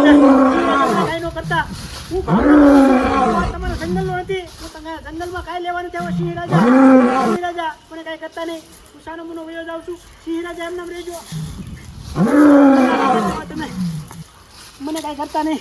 કાંઈ કરતા હું હું મને કાંઈ કરતા નહીં. હું સાનો મુનો વયો જાઉં છું. રાજા એમ નામ રહેજો. તમે મને કાઈ કરતા નહીં.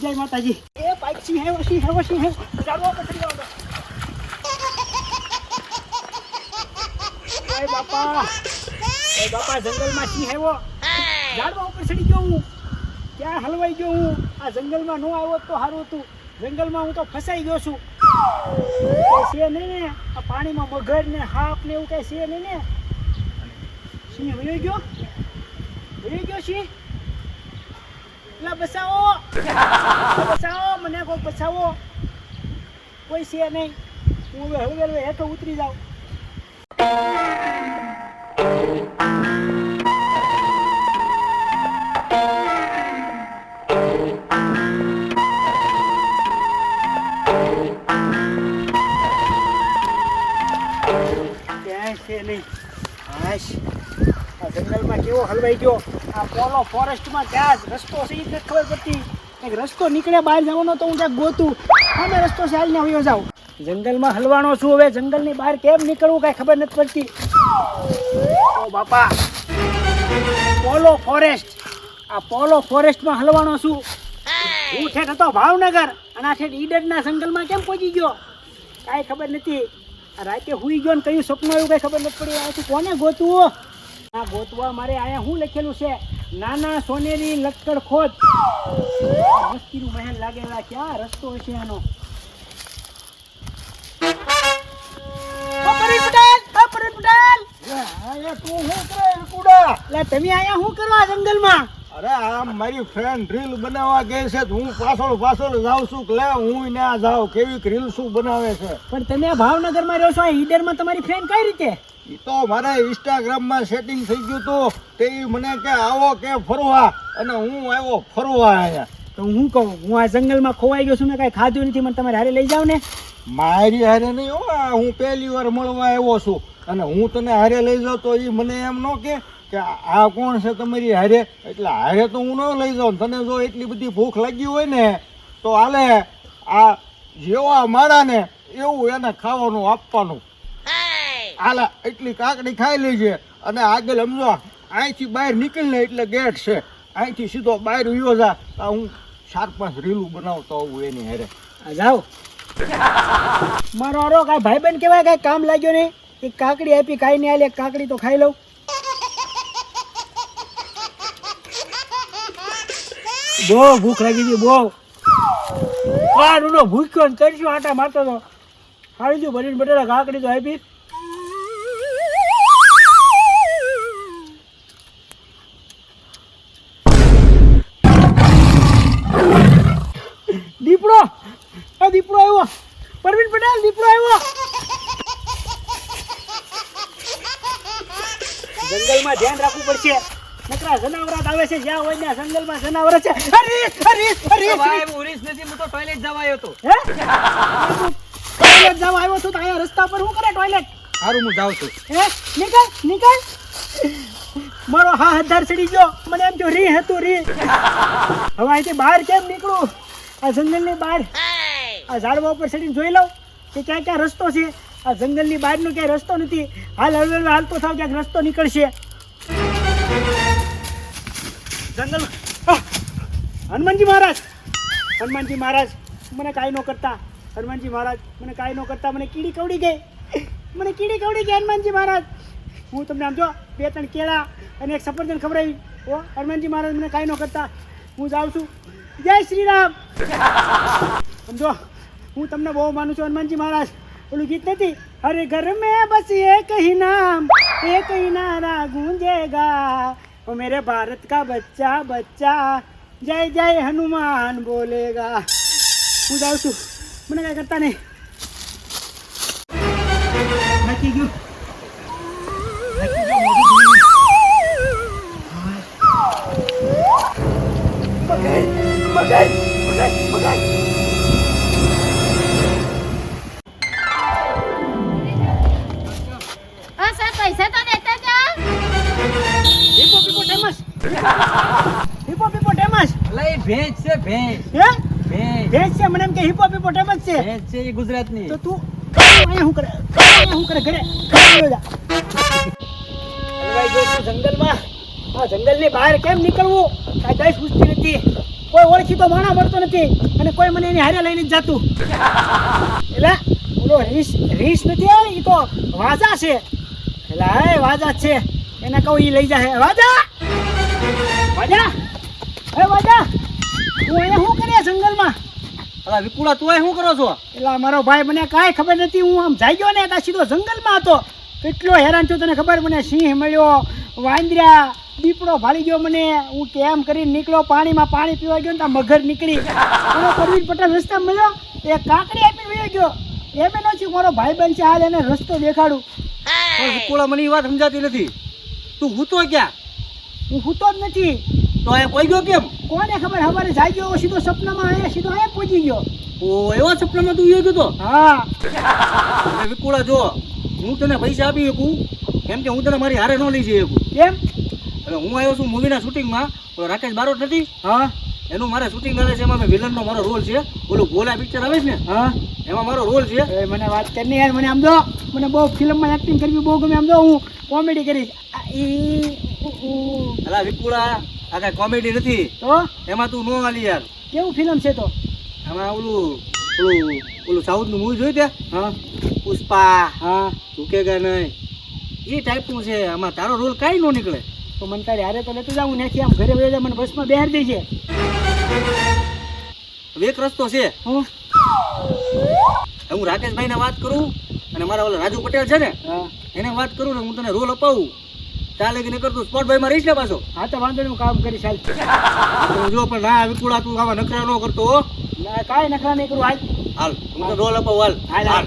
જય માતાજી. એ પાઇપ સિંહ વસી સિંહ વસી પકડી એ બાપા. એ બાપા, જંગલમાં સિંહ આવ્યો. ઝાડવા ઉપર ચડી ગયો હું. ક્યાં હલવાઈ ગયો હું? આ જંગલમાં ન આવ્યો તો સારું હતું. જંગલમાં હું તો ફસાઈ ગયો છું. છે નહીં ને. આ પાણીમાં મગર ને હાપ ને એવું કઈ છે નહીં ને. સિંહ વયો ગયો. વયો ગયો સિંહ. એટલે બસાવો બસાવો મને કોઈ બસાવો કોઈ છે નહીં. હું હવે હવે હેઠો ઉતરી જાઉં. જંગલમાં કેવો હલવાઈ ગયો? આ પોલો ફોરેસ્ટમાં ત્યાં જ રસ્તો છે ખબર પડતી. કંઈક રસ્તો નીકળે બહાર જવાનો તો હું ક્યાંક ગોતું. અમે રસ્તો ચાલીને આવ્યો વયો જાઉં. જંગલમાં હલવાનો છું. હવે જંગલની બહાર કેમ નીકળવું કાંઈ ખબર નથી પડતી. ઓ બાપા. પોલો ફોરેસ્ટ. આ પોલો ફોરેસ્ટમાં હલવાનો છું. હું ઠેઠ હતો ભાવનગર અને આ ઠેઠ ઈડરના જંગલમાં કેમ પહોંચી ગયો? કાંઈ ખબર નથી. રાતે હુઈ ગયો ને કયું સપનું આવ્યું કઈ ખબર નથી પડી. અહીંથી કોને ગોતવું? આ ગોતવા મારે અહીંયા શું લખેલું છે? નાના સોનેરી લક્કડ ખોજ મસ્તીનું મહેલ લાગેલા ક્યાં રસ્તો છે આનો? તું શું કરે કુડા? લે તમે અહીંયા શું કરવા જંગલમાં? અરે આ મારી ફ્રેન્ડ રીલ બનાવવા ગઈ છે તો હું પાછળ પાછળ જાઉં છું કે હું ના જાઉં. કેવી રીલ શું બનાવે છે? પણ તમે ભાવનગરમાં રહો છો આ ઈડરમાં તમારી ફ્રેન્ડ કઈ રીતે? એ તો મારે ઇન્સ્ટાગ્રામમાં સેટિંગ થઈ ગયું હતું તે મને કે આવો કે ફરવા. અને હું આવ્યો ફરવા આવ્યા તો હું કહું હું આ જંગલમાં ખોવાઈ ગયો છું મેં કાંઈ ખાધું નથી મને તમારે હારે લઈ જાવ ને. મારી હારે નહીં હો હું પહેલી વાર મળવા આવ્યો છું. અને હું તને હારે લઈ જાઉં તો એ મને એમ ન કે કે આ કોણ છે તમારી હારે? એટલે હારે તો હું ન લઈ જાઉં. તને જો એટલી બધી ભૂખ લાગી હોય ને, તો હાલે, આ જેવા માળાને એવું એને ખાવાનું આપવાનું. હાલે, એટલી કાકડી ખાઈ લેજે. અને આગળ સમજો, અહીંથી બહાર નીકળીને એટલે ગેટ છે. અહીંથી સીધો બહાર ઉયો જા. હું ચાર પાંચ રીલું બનાવતો હોઉં એની હારે. આ જાઓ. મારો આરો કાંઈ બેન કહેવાય, કાંઈ કામ લાગ્યો નહીં. એક કાકડી આપી કાંઈ નહીં આલે કાકડી તો ખાઈ લઉં. બહુ ભૂખ લાગી હતી બહુ. કાળુનો ભૂખ્યો ને તરસ્યો આટા મારતો તો. હારી જો ભરીને બટેલા કાકડી તો આપી. દીપડો, આ દીપડો આવ્યો પરવીન પટેલ દીપડો આવ્યો જંગલમાં ધ્યાન રાખવું પડશે નકરા જનાવરાત આવે છે જ્યાં હોય ત્યાં જંગલમાં જનાવર છે. હરીશ હરીશ હરીશ ભાઈ હું નથી હું તો ટોયલેટ જવા આવ્યો હતો. હે? ટોયલેટ જવા આવ્યો છું તો અહીંયા રસ્તા પર હું કરે ટોયલેટ હારું હું જાઉં છું. હે? નીકળ નીકળ. મારો હા હજાર ચડી ગયો. મને એમ જો રી હતું રી હવે અહીંથી બહાર કેમ નીકળું? આ જંગલની બહાર. આ ઝાડવા ઉપર ચડીને જોઈ લઉં કે ક્યાં ક્યાં રસ્તો છે. આ જંગલની બહારનો ક્યાંય રસ્તો નથી. હાલ હવે હવે હાલતો થાવ ક્યાંક રસ્તો નીકળશે. જંગલ હનુમાનજી મહારાજ! હનુમાનજી મહારાજ, મને કાંઈ ન કરતા. હનુમાનજી મહારાજ, મને કાંઈ ન કરતા. મને કીડી કવડી ગઈ. મને કીડી કવડી ગઈ, હનુમાનજી મહારાજ. હું તમને આમ જો, બે ત્રણ કેળા અને એક સફરજન ખવડાવી. ઓ હનુમાનજી મહારાજ, મને કાંઈ ન કરતા. હું જાઉં છું. જય શ્રી રામ સમજો હું તમને બહુ માનું છું, હનુમાનજી મહારાજ. ઓલું ગીત નથી? અરે ઘર મેં બસ એક ही નામ એક ही નારા ગુંજેગા. वो मेरे भारत का बच्चा बच्चा। जय जय हनुमान बोलेगा। पूजा मैंने क्या करता नहीं। मैं क्यों? હિપોપોટેમસ એટલે એ ભેંસ છે ભેંસ હે ભેંસ છે મને એમ કે હિપોપોટેમસ છે. ભેંસ છે એ ગુજરાતની. તો તું અહીંયા હું કરે અહીંયા હું કરે ઘરે જંગલમાં આ જંગલની બહાર કેમ નીકળવું? કાંઈ દઈ પૂછતી નથી. કોઈ ઓળખીતો માણા મળતો નથી. અને કોઈ મને એની હારે લઈને જ જાતું. એટલે ઓલો રીસ રીસ નથી એ તો વાજા છે. એટલે હે વાજા છે. એને કહું એ લઈ જાય વાજા! વાજા! હે વાજા! હું અહીંયા શું કરે જંગલમાં? અલા વિપુલા તું શું કરો છો? એટલે મારો ભાઈ મને કાંઈ ખબર નથી હું આમ જાઈ ગયો ને ત્યાં સીધો જંગલમાં હતો. કેટલો હેરાન થયો તને ખબર? મને સિંહ મળ્યો વાંદરા દીપડો ભાળી ગયો મને. હું કેમ કરીને નીકળ્યો? પાણીમાં પાણી પીવા ગયો ને ત્યાં મગર નીકળી. એનો પરવીન પટેલ રસ્તા મળ્યો એ કાકડી આપી વયો ગયો. એમ એનો નથી મારો ભાઈ બન છે હાલ એને રસ્તો દેખાડું. વિપુલા મને એ વાત સમજાતી નથી. તું હું તો ક્યાં? હું સૂતો જ નથી. તો એ કોઈ ગયો કેમ? કોને ખબર? હવારે જાય ગયો સીધો સપનામાં અહીંયા સીધો અહીંયા પહોંચી ગયો. ઓ એવા સપનામાં તું ગયો તો? હા. વિકુળા જો હું તને પૈસા આપી શકું? કેમ કે હું તને મારી હારે ન લઈ જઈ શકું. કેમ? હવે હું આવ્યો છું મૂવીના શૂટિંગમાં ઓલો રાકેશ બારોટ નથી? હા. એનું મારે શૂટિંગ કરે છે એમાં મેં વિલનનો મારો રોલ છે. ઓલું ગોલા પિક્ચર આવે છે ને? હા. એમાં મારો રોલ છે. એ મને વાત કરી યાર મને આમ જો મને બહુ ફિલ્મમાં એક્ટિંગ કરવી બહુ ગમે. આમ જો હું કોમેડી કરીશ. અલા વિકુળા આ કાંઈ કોમેડી નથી. તો? એમાં તું નો આલી યાર. કેવું ફિલ્મ છે તો? આમાં ઓલું ઓલું ઓલું સાઉથનું મૂવી જોયું તે? હા. પુષ્પા. હા. ઝૂકેગા નહીં? એ ટાઈપનું છે. આમાં તારો રોલ કાંઈ ન નીકળે. તો મને તારે હારે તો લેતું જાઉં નથી આમ ઘરે વયો મને બસમાં બેહાર દેજે. હવે એક રસ્તો છે. હું? હું રાકેશભાઈને વાત કરું અને મારા ઓલા રાજુ પટેલ છે ને હા. એને વાત કરું ને હું તને રોલ અપાવું. ત્યાં લગી નીકળ તું સ્પોટ ભાઈમાં રહીશ ને પાછો. હા તો વાંધો નહીં હું કામ કરીશ હાલ જો પણ ના વિપુલા તું આવા નખરા ન કરતો હો. ના, કાંઈ નખરા નહીં કરું હાલ. હાલ હું તો રોલ અપાવું હાલ. હાલ હાલ.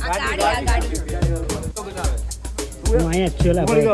હાલ હાલ હું અહીંયા જ છું, એલા ભાઈ.